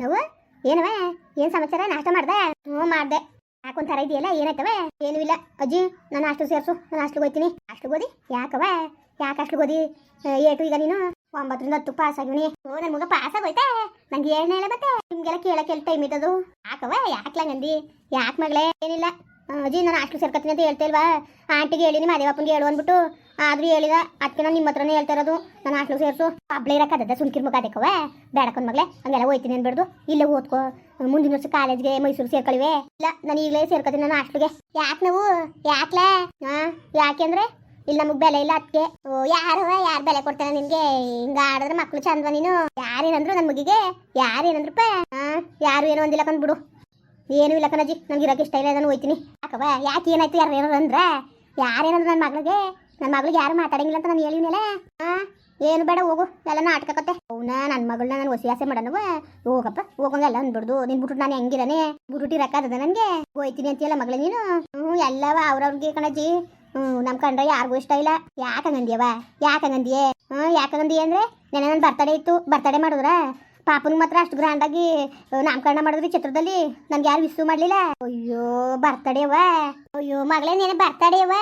ನಾವು ಏನವ? ಏನ್ ಸಮಾಚಾರ? ನಾಷ್ಟ ಮಾಡ್ದೆ? ಹ್ಞೂ, ಮಾಡ್ದೆ. ಯಾಕೊಂಥರ ಇದೆಯಲ್ಲ? ಏನಾಯ್ತವ? ಏನೂ ಇಲ್ಲ. ಅಜ್ಜಿ, ನಾನು ಅಷ್ಟು ಸೇರ್ಸು. ನಾನು ಅಷ್ಟು ಹೋಗ್ತೀನಿ ಅಷ್ಟು ಗೋದಿ ಯಾಕವ? ಯಾಕೆ ಅಷ್ಟು ಗೋದಿ ಏಟು ಈಗ ನೀನು? ಒಂಬತ್ತರಿಂದ ಹತ್ತು ಪಾಸ್ ಆಗಿವಿ ಓ ನನ್ನ ಮಗ ಪಾಸ್ ಆಗೋಯ್ತೆ. ನಂಗೆ ಏಳನೇ ಇಲ್ಲ ಮತ್ತೆ. ನಿಮ್ಗೆಲ್ಲ ಕೇಳಕ್ಕೆ ಎಲ್ಲ ಟೈಮ್ ಇದ್ದದು? ಯಾಕವ? ಯಾಕ್ಲಂಗಂದಿ ಯಾಕೆ ಮಗಳೇ? ಏನಿಲ್ಲ. ಅಜ್ಜಿ, ನಾನು ಹಾಸ್ಟೆಲ್ ಸೇರ್ಕತ್ತೀನಿ ಅಂತ ಹೇಳ್ತೇಲ್ವಾ ಆಂಟಿಗೆ ಹೇಳಿನಿ ಮಾದೇವಪ್ಪನಿಗೆ ಹೇಳು ಅಂದ್ಬಿಟ್ಟು. ಆದ್ರೂ ಹೇಳಿದ ಅದಕ್ಕೆ ನಾನು ನಿಮ್ಮ ಹತ್ರನೇ ಹೇಳ್ತಾ ಇರೋದು. ನಾನು ಹಾಸ್ಟೆಲ್ ಸೇರ್ಸು. ಅಬ್ಳೆ ಇರಕ್ಕದ ಸುಮ್ಕಿರ್ ಮುಖ ಅದಕ್ಕವ. ಬೇಡಕ್ಕೊಂದು ಮಗಳೇ, ಹಂಗೆಲ್ಲ ಹೋಯ್ತೀನಿ ಅನ್ಬಿಡ್ದು. ಇಲ್ಲೇ ಓದ್ಕೋ. ಮುಂದಿನ ವರ್ಷ ಕಾಲೇಜ್ಗೆ ಮೈಸೂರು ಸೇರ್ಕೊಳಿವೆ. ಇಲ್ಲ, ನಾನು ಈಗಲೇ ಸೇರ್ಕೊತೀನಿ ನಾನು ಹಾಸ್ಟೆಲ್ಗೆ ಯಾಕೆ ನಾವು? ಯಾಕ್ಲೇ? ಹಾ ಯಾಕೆಂದ್ರೆ ಇಲ್ಲಿ, ನಮಗೆ ಬೆಲೆ ಇಲ್ಲ ಅದಕ್ಕೆ ಓ ಯಾರವ ಯಾರು ಬೆಲೆ ಕೊಡ್ತಾನೆ ನಿನ್ಗೆ? ಹಿಂಗ ಆಡಿದ್ರೆ ಮಕ್ಳು ಚಂದವ ನೀನು. ಯಾರೇನಂದ್ರು ನನ್ನ ಮಗಿಗೆ. ಯಾರೇನಂದ್ರಪ್ಪ? ಹಾಂ ಯಾರು ಏನೋ ಒಂದಿಲ್ಲ ಕಂದ್ಬಿಡು. ಏನು ಇಲ್ಲ ಕಣಜಿ ನನಗೆ ಇರೋಕೆ ಇಷ್ಟ ಇಲ್ಲ ನಾನು ಹೋಯ್ತೀನಿ ಯಾಕವ ಯಾಕೆ ಏನಾಯ್ತು ಯಾರು ಏನಾರು ಅಂದ್ರ? ಯಾರೇನಂದ್ರೆ ನನ್ನ ಮಗಳಿಗೆ? ನನ್ನ ಮಗಳಿಗೆ ಯಾರು ಮಾತಾಡಂಗಿಲ್ಲ ಅಂತ ನಾನು ಹೇಳಿನಲ್ಲ ಹಾ ಏನು ಬೇಡ, ಹೋಗು. ಎಲ್ಲ ನಾಟಕ ಕತೆ. ಅವನ ನನ್ನ ಮಗಳನ್ನ ನಾನು ಹೊಸಿಯಾಸೆ ಆಸೆ ಮಾಡನವ ಹೋಗಪ್ಪ ಹೋಗಂಗೆಲ್ಲ ಅಂದ್ಬಿಡ್ದು. ನಿನ್ ಬಿಟ್ಟು ನಾನು ಹೆಂಗಿರನೆ ಬಿಟ್ಬಿಟ್ಟು ಇರಕ್ಕಾಗದ ನನಗೆ? ಹೋಯ್ತೀನಿ ಅಂತೀಯಲ್ಲ ಮಗಳ ನೀನು? ಹ್ಞೂ ಎಲ್ಲವ ಅವ್ರವ್ರಿಗೆ ಕಣಜ್ಜಿ. ಹ್ಞೂ ನಮ್ಮ ಕಂಡ್ರೆ ಯಾರಿಗೂ ಇಷ್ಟ ಇಲ್ಲ. ಯಾಕಂಗಂದಿಯವ ಯಾಕಂಗಂದಿಯೇ? ಹ್ಞೂ ಯಾಕಂಗಂದಿಯೇ ಅಂದ್ರೆ? ನೆನೆ ನನ್ನ ಬರ್ತಡೇ ಇತ್ತು. ಬರ್ತಡೇ ಮಾಡಿದ್ರ ಪಾಪನಿಗೆ ಮಾತ್ರ ಅಷ್ಟು ಗ್ರ್ಯಾಂಡಾಗಿ ನಾಮಕರಣ ಮಾಡಿದ್ರಿ ಚಿತ್ರದಲ್ಲಿ ನನ್ಗೆ ಯಾರು ವಿಸು ಮಾಡ್ಲಿಲ್ಲ. ಅಯ್ಯೋ ಬರ್ತಡೇವ ಅಯ್ಯೋ, ಮಗಳೇ, ನೀನು ಬರ್ತಡೇವ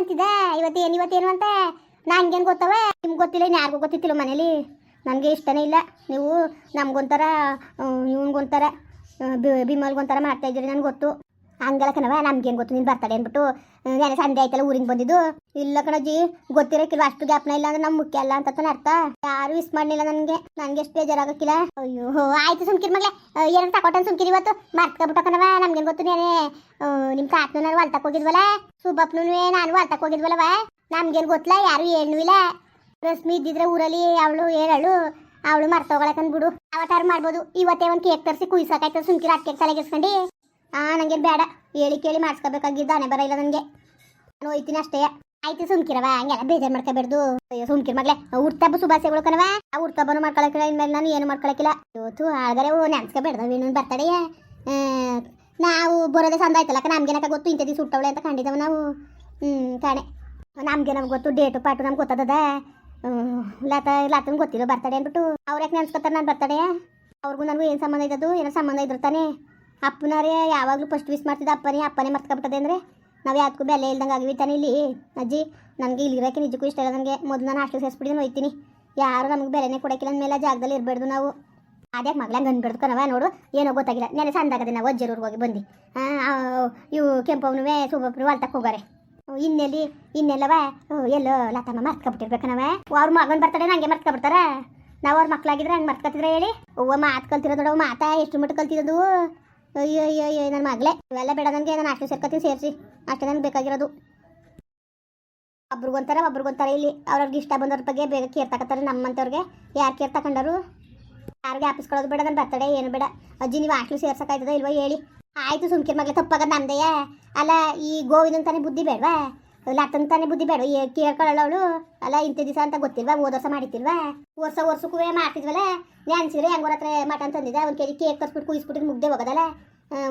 ಅಂತಿದ ಇವತ್ತು ಇವತ್ತೇನು ಇವತ್ತೇನು ಅಂತ? ಹಂಗೇನ್ ಗೊತ್ತವ? ನಿಮ್ಗೆ ಗೊತ್ತಿಲ್ಲ ಇನ್ನು ಯಾರಿಗೂ ಗೊತ್ತಿತ್ತಿಲ್ಲ ಮನೇಲಿ. ನನಗೆ ಇಷ್ಟನೇ ಇಲ್ಲ. ನೀವು ನಮ್ಗೊಂಥರ ಇವನ್ಗೊಂಥರ ಬಿಮಲ್ಗೊಂಥರ ಮಾಡ್ತಾ ಇದ್ದೀರಿ, ನನಗೆ ಗೊತ್ತು. ಹಂಗಲ್ಲ ಕಣವ ನಮ್ಗೇನು ಗೊತ್ತು, ನೀನು ಬರ್ತಾಳೆ ಅಂದ್ಬಿಟ್ಟು ನೆನೆ ಸಂಜೆ ಆಯ್ತಲ್ಲ ಊರಿಗೆ ಬಂದಿದ್ದು? ಇಲ್ಲ ಕಣಜ್ಜಿ ಗೊತ್ತಿರಕ್ಕಿಲ್ಲ ಅಷ್ಟು ಗ್ಯಾಪ್ನ ಇಲ್ಲ ಅಂದ್ರೆ ನಮ್ ಮುಖ್ಯ ಅಲ್ಲ ಅಂತ ಅರ್ಥ. ಯಾರು ಮಿಸ್ ಮಾಡಲಿಲ್ಲ ನನಗೆ ನನಗೆ ಎಷ್ಟು ಬೇಜಾರಾಗಕ್ಕಿಲ್ಲ. ಅಯ್ಯೋ ಆಯ್ತು ಸುಮ್ಕಿರ್ ಮಗ್ಲೆ ಏನ್ ತಕೊಟ್ಟನ್ ಸುಮ್ಕಿರಿ ಇವತ್ತು. ಮರ್ತ್ಕೊಬಿಟ್ಟ ಕಣವ ನಮ್ಗೇನು ಗೊತ್ತು ನೇನೆ. ನಿಮ್ಮ ತಾತನು ನಾನು ಹೊಲ್ತಕ್ ಹೋಗಿದ್ವಲ್ಲ? ಸುಬ್ಬಪ್ಪನು ನಾನು ಹೊಲ್ತಕ್ ಹೋಗಿದ್ವಲ್ಲವ? ನಮ್ಗೇನು ಗೊತ್ತಿಲ್ಲ, ಯಾರು ಏನೂ ಇಲ್ಲ. ರಶ್ಮಿ ಇದ್ದಿದ್ರೆ ಊರಲ್ಲಿ ಅವಳು ಹೇಳಳು, ಅವಳು ಮರ್ತೋಗಳಕ್ಕಂದ್ಬಿಡು ಬಿಡು. ಮಾಡ್ಬೋದು. ಇವತ್ತೇ ಒಂದು ಕೇಕ್ ತರಿಸಿ ಕುಯ್ಸಕಾಯ್ತದ ಸುಮ್ಕಿರ ಕೇಕ್ ತಲೆಗೆಸ್ಕೊಂಡು ಆ ನನಗೆ ಬೇಡ. ಹೇಳಿ ಕೇಳಿ ಮಾಡಿಸ್ಕೋಬೇಕಾಗಿದ್ದ ಹಣೆ ಬರ ಇಲ್ಲ ನನಗೆ. ನಾನು ಹೋಯ್ತೀನಿ ಅಷ್ಟೇ. ಆಯ್ತು ಸುಮ್ಕಿರವ ಹಂಗೆಲ್ಲ ಬೇಜಾರು ಮಾಡ್ಕೋಬಾರ್ದು ಅಯ್ಯೋ, ಸುಮ್ಕಿರ್ ಮಗ್ಲೆ ಹುಡ್ತಬ್ಬ ಶುಭಾಶಯಗಳು ಕಣವ ಆ ಹುಡ್ತಬ್ಬನು ಮಾಡ್ಕೊಳಕಿಲ್ಲ, ಇನ್ಮೇಲೆ ನಾನು ಏನು ಮಾಡ್ಕೊಳಕಿಲ್ಲ. ಇವತ್ತು ಆಳ್ಗರೆ ಓ ನೆನ್ಸ್ಕೋಬೇಡ್ದ ಇನ್ನೊಂದು ಬರ್ತಡೆಯ ನಾವು ಬರೋದೇ ಸಂದ ಆಯ್ತಲ್ಲ ನಮ್ಗೇನಕ ಗೊತ್ತು? ಇಂಥ ದಿವಸ ಅಂತ ಕಂಡಿದ್ದೇವೆ ನಾವು. ಹ್ಞೂ ಕಾಣೆ ನಮ್ಗೆ ನಮ್ಗೆ ಗೊತ್ತು, ಡೇಟು ಪಾಟು ನಮ್ಗೆ ಗೊತ್ತದ ಲತ ಲತನ್ ಗೊತ್ತಿಲ್ಲ ಬರ್ತಡೆ ಅಂದ್ಬಿಟ್ಟು. ಅವ್ರ ಯಾಕೆ ನೆನ್ಸ್ಕೊತಾರೆ ನಾನು ಬರ್ತಡೆ ಅವ್ರಿಗೂ ನನಗೂ ಏನು ಸಂಬಂಧ ಇದ್ದದ್ದು? ಏನೋ ಸಂಬಂಧ ಇದ್ರು ತಾನೇ. ಅಪ್ಪನವರೇ ಯಾವಾಗಲೂ ಫಸ್ಟ್ ವಿಸ್ ಮಾಡ್ತಿದ್ದ ಅಪ್ಪನೇ ಅಪ್ಪನೇ ಮರ್ತ್ಕೊಬಿಟ್ಟದೆ ಅಂದರೆ ನಾವು ಯಾವ್ದಕ್ಕೂ ಬೆಲೆ ಇಲ್ದಂಗೆ ಆಗಿವಿ ತಾನೇ ಇಲ್ಲಿ. ಅಜ್ಜಿ, ನನಗೆ ಇಲ್ಲಿ ಇರೋಕ್ಕೆ ನಿಜಕ್ಕೂ ಇಷ್ಟ ಇಲ್ಲ ನನಗೆ. ಮೊದಲು ನಾನು ಹಾಸ್ಟೆಲ್ ಸೇರಿಸ್ಬಿಟ್ಟು ಹೋಯ್ತೀನಿ ಯಾರು ನಮಗೆ ಬೆಲೆನೇ ಕೊಡೋಕ್ಕಿಲ್ಲ. ಅಂದಮೇಲೆ ಜಾಗದಲ್ಲಿ ಇರಬಾರ್ದು ನಾವು. ಅದ್ಯಾಕೆ ಮಗಳಂಗ ಅಂದ್ಬಿಡ್ದು ಕಣವ ನೋಡು. ಏನೋ ಗೊತ್ತಾಗಿಲ್ಲ. ನೆನೆ ಸಂದಾಗದೆ ನಾವು ಅಜ್ಜರೂರ್ಗೆ ಹೋಗಿ ಬಂದು ಇವು ಕೆಂಪವನುವೆ ಸುಬ್ಬಪ್ಪನು ಅಲ್ತಕ್ಕೆ ಹೋಗಾರೆ. ಇನ್ನೆಲ್ಲಿ, ಇನ್ನೆಲ್ಲವ? ಎಲ್ಲೋ ಲತಮ್ಮ ಮರ್ತ್ಕೊಬಿಟ್ಟಿರ್ಬೇಕನವ ಅವ್ರ ಮಗನ್ ಬರ್ತಾರೆ ನಂಗೆ ಮರ್ತ್ಕೊಬಿಡ್ತಾರೆ? ನಾವು ಅವ್ರ ಮಕ್ಳಾಗಿದ್ರೆ ಹಂಗೆ ಮರ್ತ್ಕೊತಿದ್ರೆ ಹೇಳಿ? ಒವ್ವ ಮಾತು ಕಲ್ತಿರೋದು ನೋಡೋ ಮಾತಾ ಎಷ್ಟು ಮಟ್ಟ ಕಲ್ತಿರೋದು? ಅಯ್ಯೋ ಅಯ್ಯೋ ಅಯ್ಯೋ ನನ್ನ ಮಗಳೇ. ಇವೆಲ್ಲ ಬೇಡ ನನಗೆ, ನಾನು ಅಷ್ಟು ಸೇರ್ಕೊತೀನಿ, ಸೇರಿಸಿ. ಅಷ್ಟೇ ನನಗೆ ಬೇಕಾಗಿರೋದು. ಒಬ್ರಿಗೊಂಥರ ಒಬ್ರಿಗೊಂತಾರೆ ಇಲ್ಲಿ. ಅವ್ರವ್ರಿಗೆ ಇಷ್ಟ ಬಂದವ್ರ ಬಗ್ಗೆ ಬೇಗ ಕೇರ್ ತಗೋತಾರೆ ನಮ್ಮಂಥವ್ರಿಗೆ. ಯಾರು ಕೇರ್ ತಗೊಂಡರು ಯಾರಿಗೆ ಆಫೀಸ್ಕೊಳ್ಳೋದು ಬೇಡ ನನ್ನ ಬರ್ತಡೆ ಏನು ಬೇಡ. ಅಜ್ಜಿ, ನೀವು ಆಕ್ಲು ಸೇರ್ಸೋಕ್ಕಾಯ್ತದ ಇಲ್ವಾ ಹೇಳಿ. ಆಯಿತು ಸುಮ್ಕಿರ್ ಮಗ್ಲೆ ತಪ್ಪಾಗದ ನಂದೆಯ. ಅಲ್ಲ, ಈ ಗೋವಿನ ತಾನೇ ಬುದ್ಧಿ ಬೇಡವಾ? ಲತನ್ ತಾನೇ ಬುದ್ಧಿ ಬೇಡ. ಕೇಳ್ಕೊಳ್ಳೋಳು ಅಲ್ಲ ಇಂಥ ದಿವಸ ಅಂತ ಗೊತ್ತಿಲ್ವಾ? ಹೋದ ವರ್ಷ ವರ್ಷ ವರ್ಷಕ್ಕೂ ಮಾಡ್ತಿದ್ವಲ್ಲ? ನೆನ್ಸಿದ್ರೆ ಹೆಂಗೋರ ಹತ್ರ ಮಟನ್ ತಂದಿದ್ದೆ? ಒಂದು ಕೆಜಿ ಕೇಕ್ ತರಿಸ್ಬಿಟ್ಟು ಕುಯಿಸ್ಬಿಟ್ಟಿದ್ರೆ ಮುಗ್ದೆ ಹೋಗೋದಲ್ಲ?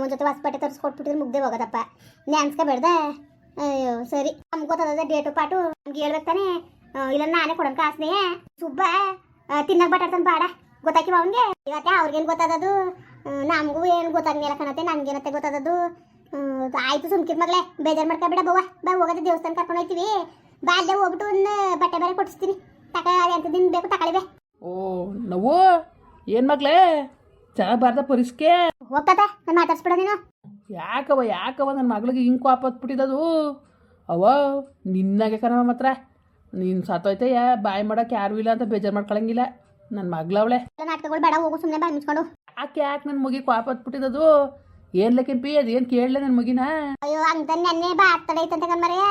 ಒಂದು ಜೊತೆ ಹೊಸಪಟ್ಟೆ ತರಿಸ್ಕೊಟ್ಬಿಟ್ಟಿದ್ರೆ ಮುಗ್ದೆ ಹೋಗೋದಪ್ಪ. ನೆನ್ಸ್ಕೋಬೇಡ್ದ ಅಯ್ಯೋ, ಸರಿ. ನಮ್ಗೆ ಗೊತ್ತದ ಡೇಟು ಪಾಟು? ನಮ್ಗೆ ಹೇಳ್ಬೇಕು ತಾನೇ? ಇಲ್ಲ, ನಾನೇ ಕೊಡೋಣ ಕಾಸ್ನೇ ಸುಬ್ಬ ತಿನ್ನಕ್ ಬಟಾಡ್ತಾನೆ ಬಾಡ. ಗೊತ್ತಾಕಿವ ಅವನಿಗೆ? ಇವತ್ತೆ ಅವ್ರಿಗೇನು ಗೊತ್ತಾದದು ನಮಗೂ ಏನು ಗೊತ್ತಾಗ್ನಿಲ್ಲ ಕಣತೆ ನನಗೇನತ್ತೆ ಗೊತ್ತಾದದು ಆಯ್ತು ಸುಮ್ಕಿದ ಮಗ್ಲೆ ಬೇಜಾರು ಮಾಡ್ಕೊಬೇಡ ಬವ್ವ. ಬಾ ಹೋಗೋದು ದೇವಸ್ಥಾನ ಕರ್ಕೊಂಡು ಹೋಗ್ತೀವಿ ಬಾ ಅಲ್ಲೇ ಹೋಗ್ಬಿಟ್ಟು ಒಂದು ಬಟ್ಟೆ ಬೇರೆ ಕೊಡಿಸ್ತೀನಿ. ತಕ ಎಂತ ದಿನ ಬೇಕು ತಗೊಳ್ಳಿವೆ ಓ ನಾವು ಏನು ಮಗಳೇ? ಚೆನ್ನಾಗಿ ಬಾರ್ದ ಪರಿಸ್ಕೆ ಹೋಗ್ತದ ನಾನು ಮಾತಾಡ್ಸ್ಬಿಡ ನೀನು. ಯಾಕವ ಯಾಕವ ನನ್ನ ಮಗಳಿಗೆ ಹಿಂಗೆ ಕೋಪ ಹತ್ಬಿಟ್ಟಿದ್ದದು ಅವ ನಿನ್ನಾಗೆ ಕಣವ ಮಾತ್ರ. ನೀನು ಯಾ ಬಾಯಿ ಮಾಡೋಕೆ ಯಾರು ಇಲ್ಲ ಅಂತ ಬೇಜಾರು ಮಾಡ್ಕೊಳಂಗಿಲ್ಲ. ನನ್ನ ಮಗಳವಳೆ ನಾಟಕಗಳು ಬೇಡ ಹೋಗು ಸುಮ್ಮನೆ ಬಾಯ್ ಮುಚ್ಕೊಂಡು. ಯಾಕೆ ಯಾಕೆ ನನ್ನ ಮುಗಿ ಕೋಪ ಹತ್ಬಿಟ್ಟಿದ್ದದು ಪಿ ಅದ ಅದೇನು ಕೇಳಲೆ ನನ್ನ ಮಗಿನ? ಅಯ್ಯೋ ಅಂತ ನೆನ್ನೆ ಬಾ ತಡೆ ಐತಂತ ಕಣ್ಮರೆಯ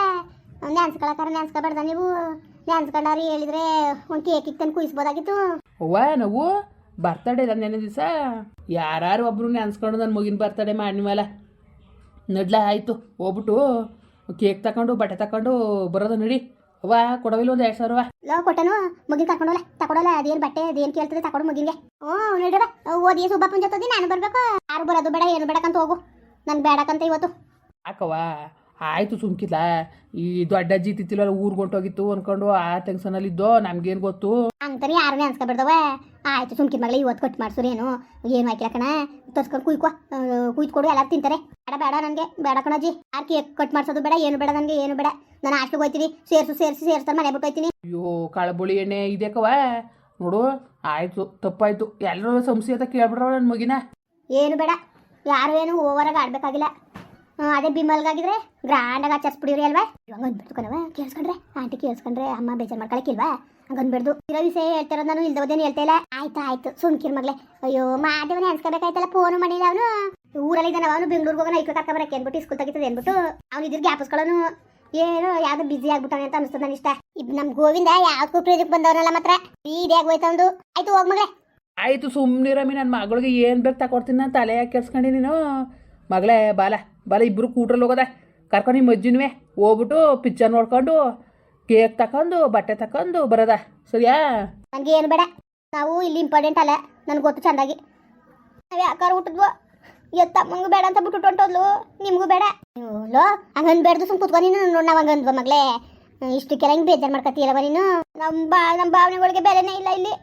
ನೆನ್ಸ್ಕೊಳಕಾರ ನೆನ್ಸ್ಕೊಬೇಡ್ದ ನೀವು. ನೆನ್ಸ್ಕೊಂಡವ್ರು ಹೇಳಿದ್ರೆ ಒಂದು ಕೇಕ್ ಇತ್ತಂದು ಕುಯಿಸ್ಬೋದಾಗಿತ್ತು. ಅವ್ವ ನಾವು? ಬರ್ತಡೇ ಇಲ್ಲ ನೆನ್ನೆ ದಿವಸ? ಯಾರು ಒಬ್ರು ನೆನ್ಸ್ಕೊಂಡು ನನ್ನ ಮಗಿನ ಬರ್ತಡೇ ಮಾಡಿ ಮೇಲೆ. ನಡ್ಲ ಆಯಿತು ಹೋಗ್ಬಿಟ್ಟು ಕೇಕ್ ತಗೊಂಡು ಬಟ್ಟೆ ತಕೊಂಡು ಬರೋದು ನಡಿ. ಅವ್ವ ಕೊಡವಿಲ್ಲ ಒಂದು ಎರಡು ಸಾವಿರ ಲೋ ಕೊಟ್ಟನು ಮುಗಿನ್ ಕರ್ಕೊಂಡೋಲ್ಲ ತಕೊಡಲ್ಲ ಅದೇನು ಬಟ್ಟೆ ಅದೇನು ಕೇಳ್ತದೆ ತಕೊಂಡು ಮುಗಿನ್ಗೆ. ಹ್ಞೂ ಓ ಓದಿ ಸುಬ್ಬಪ್ಪನ ಜೊತೆ ನಾನು ಬರ್ಬೇಕು. ಯಾರು ಬರೋದು ಬೇಡ ಏನು ಬೇಡಕ್ಕಂತ ಹೋಗು. ನನ್ಗೆ ಬೇಡಕ್ಕಂತ ಇವತ್ತು. ಯಾಕವ್ವ ಆಯಿತು ಸುಮ್ಕಿಲ್ಲ ಈ ದೊಡ್ಡ ಅಜ್ಜಿ ತಿತ್ತಿಲ್ಲ ಊರ್ಗೆ ಹೊಂಟೋಗಿತ್ತು ಅನ್ಕೊಂಡು ಆ ಟೆನ್ಷನಲ್ಲಿ ಇದ್ದೋ ನಮ್ಗೇನು ಗೊತ್ತು? ಅಂತಾನೆ ಯಾರು ನೆನ್ಸ್ಕೊಬಿಡ್ದವ ಆಯ್ತು ಸುಮ್ಕಿ ಮಗಳೇ ಇವತ್ತು ಕಟ್ ಮಾಡ್ಸೋರು ಏನು ಏನು ಹಾಕಿಲ್ಲ ಕಣ? ತರ್ಸ್ಕೊಂಡು ಕುಯ್ಕೊ. ಕುಯ್ದು ಎಲ್ಲ ಎಲ್ಲರೂ ತಿಂತಾರೆ. ಬೇಡ ಬೇಡ ನನಗೆ ಬೇಡ ಕಣಜಿ. ಯಾರು ಕೇಕ್ ಕಟ್ ಮಾಡಿಸೋದು ಬೇಡ ಏನು ಬೇಡ ನನಗೆ ಏನು ಬೇಡ. ನಾನು ಹಾಸ್ಟ್ಲಿಗೆ ಹೋಗ್ತೀನಿ ಸೇರಿಸು ಸೇರಿಸಿ ಸೇರಿಸ್ತಾರೆ ಮನೆ ಬಿಟ್ಟು ಹೋಗ್ತೀನಿ ಅಯ್ಯೋ ಕಾಳಬುಳಿ ಎಣ್ಣೆ ಇದೆಯಕ್ಕವ ನೋಡು ಆಯಿತು ತಪ್ಪಾಯ್ತು. ಎಲ್ಲರೂ ಸಂಶಯ ಅಂತ ಕೇಳ್ಬಿಡ್ರ ನನ್ನ ಮಗಿನ. ಏನು ಬೇಡ ಯಾರು ಏನು ಓವರಾಗಿ ಆಡ್ಬೇಕಾಗಿಲ್ಲ. ಅದೇ ಬಿಮಲ್ಗಾಗಿದ್ರೆ ಗ್ರ್ಯಾಂಡಾಗಿ ಆಚರಿಸ್ಬಿಡಿವ್ರಿ ಅಲ್ವಾ? ಇವಾಗ ಅಂದ್ಬಿಡ್ತು ಕಣವ ಕೇಳಿಸ್ಕೊಂಡ್ರೆ? ಆಂಟಿ ಕೇಳಿಸ್ಕೊಂಡ್ರೆ, ಅಮ್ಮ ಬೇಜಾರು ಮಾಡ್ಕೊಳಕ್ಕಿಲ್ವಾ? ಹಂಗನ್ಬಿಡ್ದು ಇರೋ ವಿಷಯ ಹೇಳ್ತಾರ ನಾನು ಇಲ್ದೋದೇನು ಹೇಳ್ತಾ ಇಲ್ಲ. ಆಯ್ತು ಆಯ್ತು. ಸುಮ್ಕಿರ್ ಮಗ್ಲೆ ಅಯ್ಯೋ, ಮಾದೇವನ ಅನ್ಸ್ಕೋಬೇಕಾಯ್ತಲ್ಲ ಫೋನ್ ಮಾಡಿಲ್ಲ ಅವನು. ಊರಲ್ಲಿ ಅವನು, ಬೆಂಗಳೂರಿಗೆ ಹೋಗೋಣ ಇಕ್ಕ ಕರ್ಕ ಬರಕ್ಕೆ ಅಂದ್ಬಿಟ್ಟು ಸ್ಕೂಲ್ ತೆಗಿತದೆ ಅಂದ್ಬಿಟ್ಟು ಅವ್ನು ಇದ್ರ ಗ್ಯಾಪಿಸ್ಕೊಳ್ಳೋನು ಏನು ಯಾವ್ದು ಬಿಸಿ ಆಗ್ಬಿಟ್ಟಾನೆ ಅಂತ ಅನಿಸ್ತದೆ ನನ್ನ ಇಷ್ಟ ಇದ್ ನಮ್ ಗೋವಿಂದ ಯಾವ್ದು ಪ್ರೇಜಕ್ಕೆ ಬಂದವನಲ್ಲ ಮಾತ್ರ. ಬೀದಿ ಆಗೋಯ್ತು. ಆಯ್ತು, ಹೋಗ್ ಮಗ್ಲೆ ಆಯ್ತು ಸುಮ್ಮನಿರಮಿ ನನ್ನ ಮಗಳಿಗೆ ಏನ್ ಬೇಕು ತಗೊಡ್ತೀನಿ ನಾನು ತಲೆ ಯಾಕೆ ಕೆರ್ಸ್ಕೊಂಡು ನೀನು. ಮಗಳೇ, ಬಾಲ. ಬಾಲ ಇಬ್ಬರು ಕೂಟ್ರಲ್ಲಿ ಹೋಗೋದೆ. ಕರ್ಕೊಂಡು ನಿಮ್ಮ ಮೇ ಹೋಗ್ಬಿಟ್ಟು ಪಿಚ್ಚರ್ ನೋಡ್ಕೊಂಡು ಕೇಕ್ ತಕೊಂಡು, ಬಟ್ಟೆ ತಕೊಂಡು ಬರೋದ. ಸರಿಯಾ? ನನಗೆ ಏನು ಬೇಡ. ನಾವು ಇಲ್ಲಿ ಇಂಪಾರ್ಟೆಂಟ್ ಅಲ್ಲ. ನನಗೆ ಗೊತ್ತು ಚೆಂದಾಗಿ. ನಾವು ಯಾಕಾರ ಹುಟ್ಟಿದ್ವು? ಮಂಗು ಬೇಡ ಅಂತ ಬಿಟ್ಟು ಹೊಂಟೋದ್ಲು. ನಿಮಗೂ ಬೇಡ. ಲೋ, ಹಂಗಂದು ಬೇಡದು ಸುಮ್ ಕುತ್ಕೊ ನೀನು. ನೋಡಿ ನಾವು ಹಂಗಂದ್ವ ಮಗಳೇ. ಇಷ್ಟಕ್ಕೆಲ್ಲ ಹಿಂಗೆ ಬೇಜಾರು ಮಾಡ್ಕೊತೀರವ ನೀನು? ನಮ್ಮ ಬಾ ನಮ್ಮ ಭಾವನೆಗಳಿಗೆ ಬೆಲೆನೇ ಇಲ್ಲ ಇಲ್ಲಿ.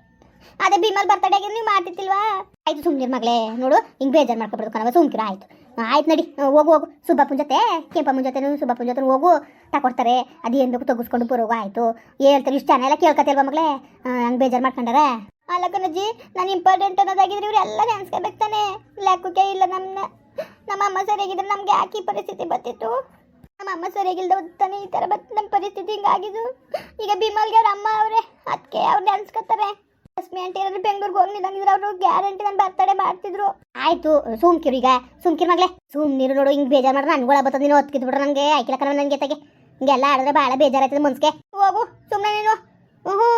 ಅದೇ ಬಿಮಲ್ ಬರ್ತಡೇಗೆ ನೀವು ಮಾಡ್ತಿತ್ತಿಲ್ವಾ ಆಯ್ತು ಸುಮ್ನಿರ್ ಮಗಳೇ. ನೋಡು, ಹಿಂಗೆ ಬೇಜಾರು ಮಾಡ್ಕೊಬಿಡ್ದು ಕಣವ ಸುಮ್ಕಿರ, ಆಯ್ತು. ಆಯ್ತು ನಡಿ ಹೋಗು ಹೋಗು. ಸುಬ್ಬಪ್ಪನ ಜೊತೆ, ಕೆಂಪಮ್ಮನ ಜೊತೆನೂ ಸುಬ್ಬಪ್ಪನ ಜೊತೆ ಹೋಗು. ತಕೊಡ್ತಾರೆ ಅದೇನು ಬೇಕು ತಗಸ್ಕೊಂಡು ಬರೋಗು ಆಯಿತು. ಹೇಳ್ತಾರೆ, ಇಷ್ಟ ಎಲ್ಲ ಕೇಳ್ಕೊತಿಲ್ವಾ ಮಗಳೇ? ಹಂಗೆ ಬೇಜಾರು ಮಾಡ್ಕೊಂಡಾರ? ಅಲ್ಲ ಕಣಜ್ಜಿ, ನಾನು ಇಂಪಾರ್ಟೆಂಟ್ ಅನ್ನೋದಾಗಿದ್ರೆ ಇವರೆಲ್ಲ ನೆನ್ಸ್ಕೋಬೇಕು ತಾನೆ. ಲೆಕ್ಕಕ್ಕೆ ಇಲ್ಲ ನಮ್ಮನ್ನ ನಮ್ಮ ಅಮ್ಮ ಸರಿಯಾಗಿದ್ರೆ ನಮ್ಗೆ ಯಾಕೆ ಪರಿಸ್ಥಿತಿ ಬರ್ತಿತ್ತು? ನಮ್ಮ ಅಮ್ಮ ಸರಿಯಾಗಿಲ್ದ ತಾನೆ ಈ ಥರ ಬತ್ ನಮ್ಮ ಪರಿಸ್ಥಿತಿ ಹಿಂಗಾಗಿದ್ದು. ಈಗ ಭೀಮಲ್ಗೆ ಅವ್ರ ಅಮ್ಮ ಅವರೇ ಅದಕ್ಕೆ ಅವ್ರು ನೆನ್ಸ್ಕೊತಾರೆ. ರಶ್ಮಿ ಆಂಟಿ ಏನಾದ್ರು ಬೆಂಗ್ಳೂರ್ಗೆ ಹೋಗ್ಲಿಲ್ಲ ಅವರು ಗ್ಯಾರಂಟಿ ನಾನು ಬರ್ತಡೆ ಮಾಡ್ತಿದ್ರು. ಆಯ್ತು, ಸುಮ್ಕಿರು ಈಗ. ಸುಮ್ಕಿರ್ ಮಗ್ಲೆ ಸುಮ್ನಿರು ನೋಡು, ಹಿಂಗ್ ಬೇಜಾರು ಮಾಡ್ರೆ ನನ್ ಬರ್ತದೆ, ನೀನು ಒತ್ಕಿದ್ ಬಿಡ್ರೆ ನನಗೆ ಆಯ್ಕಿಲ್ಲ ಕಣ ನನಗೆ ತೆಗೆ ಹಿಂಗೆಲ್ಲ ಆಡಿದ್ರೆ ಭಾಳ ಬೇಜಾರಾಯ್ತದೆ ಮನ್ಸಿಗೆ. ಹೋಗು ಸುಮ್ಮನೆ ನೀನು. ಹ್ಞೂ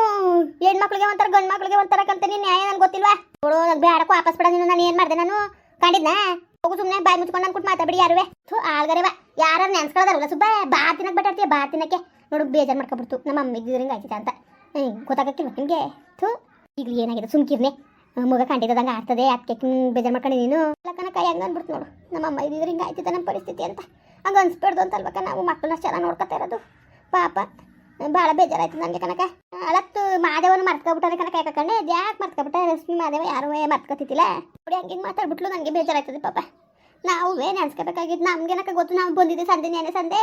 ಹೆಣ್ಮಕ್ಳಿಗೆ ಒಂಥರ ಗಂಡು ಮಕ್ಳಿಗೆ ಒಂಥರ ಕಂತ, ನೀನು ನ್ಯಾಯ ನನ್ಗೆ ಗೊತ್ತಿಲ್ವಾ? ನೋಡು, ನಂಗೆ ಬೇಡಕ್ಕೂ ವಾಪಸ್ ಬಿಡ ನೀನು, ನಾನು ಏನು ಮಾಡಿದೆ ನಾನು? ಕಂಡಿದ್ನಾ ಹೋಗು ಸುಮ್ಮನೆ ಬಾಯಿ ಮುಚ್ಕೊಂಡು ಅನ್ಕೊಟ್ಟು ಮಾತಾಡ್ಬಿಡಿ ಯಾರುವೆ. ಥೂ ಆಳ್ಗರೆವ ಯಾರು ನೆನ್ಸ್ಕೊಳ್ಳೋದಾರಲ್ಲ ಸುಬ್ಬ, ಬಾ ತಿನ್ನಕ್ಕೆ ಬಿಟ್ಟಾಡ್ತೀಯ ಬಾ ತಿನ್ನಕ್ಕೆ ನೋಡು, ಬೇಜಾರು ಮಾಡ್ಕೊಬಿಡ್ತು. ನಮ್ಮ ಅಮ್ಮ ಇದ್ದಿದ್ರೆ ಹಿಂಗೆ ಆಯ್ತಿದೆ ಅಂತ. ಹ್ಞೂ ಗೊತ್ತಾಗಕ್ಕಿಲ್ವ ನಿಮಗೆ ಥೂ. ಈಗ ಏನಾಗಿದೆ? ಸುಮ್ಕಿರ್ನೆ ಮಗ ಕಂಡಿದ್ದಂಗೆ ಆಗ್ತದೆ. ಅದಕ್ಕೆ ಬೇಜಾರು ಮಾಡ್ಕೊಂಡು ನೀನು. ಕನ ಕೈ ಹಂಗೆ ಅಂದ್ಬಿಡ್ತು ನೋಡು. ನಮ್ಮ ಅಮ್ಮ ಇದ್ದಿದ್ರೆ ಹಿಂಗೆ ಆಯ್ತಿದ್ದ ನಮ್ಮ ಪರಿಸ್ಥಿತಿ ಅಂತ. ಹಂಗೆ ಅನ್ಸ್ಬಿಡ್ದು ಅಂತ ಅಲ್ವಕ್ಕ ನಾವು ಮಕ್ಕಳನ್ನ ಚೆನ್ನಾಗಿ ನೋಡ್ಕೊತಾ ಇರೋದು. ಪಾಪ ಭಾಳ ಬೇಜಾರಾಯ್ತು ನನಗೆ ಕನಕ ಅಳತ್ತು ಮಾದೇವನ ಮರ್ತ್ಕೊಬಿಟ್ಟಾರೆ ಕನಕ ಯಾಕಂಡೆ ಯಾಕೆ ಮರ್ತ್ಕೊಬಿಟ್ಟ ರಶ್ಮಿ ಮಾದೇವ ಯಾರು ಮರ್ತ್ಕೊತಿದ್ದಿಲ್ಲ ನೋಡಿ ಹಂಗೆ ಹಿಂಗೆ ಮಾತಾಡ್ಬಿಟ್ಲು, ನನಗೆ ಬೇಜಾರಾಯ್ತದೆ ಪಾಪ. ನಾವು ನಮ್ಗೆ ನಮ್ಗೇನಕ ಗೊತ್ತು? ನಾವು ಬಂದಿದ್ದೆ ಸಂಜೆ ನೆನೆ ಸಂದೆ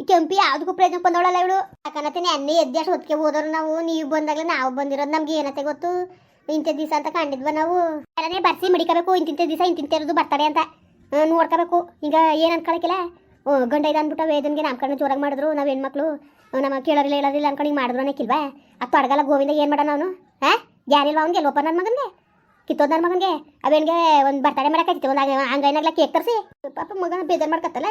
ಈ ಕೆಂಪಿ ಯಾವ್ದಕ್ಕೂ ಪ್ರಯತ್ನ ಬಂದವಳಲ್ಲ ಇವಳು? ಯಾಕಂದ್ರೆ ಅನ್ನಿ ಎದ್ದಷ್ಟು ಹೊತ್ತಿಗೆ ಹೋದವ್ರು ನಾವು. ನೀವು ಬಂದಾಗಲೇ ನಾವು ಬಂದಿರೋದು ನಮ್ಗೆ ಏನತ್ತೆ ಗೊತ್ತು? ಇಂಥ ದಿವಸ ಅಂತ ಕಂಡಿದ್ವ ನಾವು. ಎಲ್ಲನೇ ಬರ್ಸಿ ಮಡಿಕೋಬೇಕು, ಇಂತಿಂತ ದಿವಸ ಇಂತಿಂತ ಇರೋದು ಬರ್ತಡೆ ಅಂತ. ನೋಡ್ಕೋಬೇಕು. ಈಗ ಏನು ಅನ್ಕೊಳಕಿಲ್ಲ? ಗಂಡ ಇದು ಅಂದ್ಬಿಟ್ಟು ವೇದನ್ಗೆ ಕಣ್ಣು ಜೋರಾಗಿ ಮಾಡಿದ್ರು. ನಾವು ಹೆಣ್ಮಕ್ಳು ನಮ್ಮ ಕೇಳೋರಿಲ್ಲ ಹೇಳೋದಿಲ್ಲ ಅನ್ಕೊಂಡು ಮಾಡಿದ್ರು ಅನ್ನಕ್ಕಿಲ್ವಾ ಅದು ತೊಡಗಲ್ಲ ಗೋವಿಂದ ಏನು ಮಾಡೋಣ ಅವನು? ಹಾಂ? ಯಾರಿಲ್ವಾ ಅವ್ನಿಗೆ? ಲೋಪ ನನ್ನ ಮಗನಿಗೆ? ಕಿತ್ತೋದ್ ನನ್ನ ಮಗನಿಗೆ? ಅವೇನ್ಗೆ ಒಂದು ಬರ್ತಡೆ ಮಾಡಕ್ಕಾಯ್ತು ಒಂದು ಹಂಗೈನಾಗ್ಲ ಕೇಕ್ ತರಿಸಿ. ಪಾಪ ಮಗನ ಬೇಜಾರು ಮಾಡ್ಕತ್ತಲ್ಲ?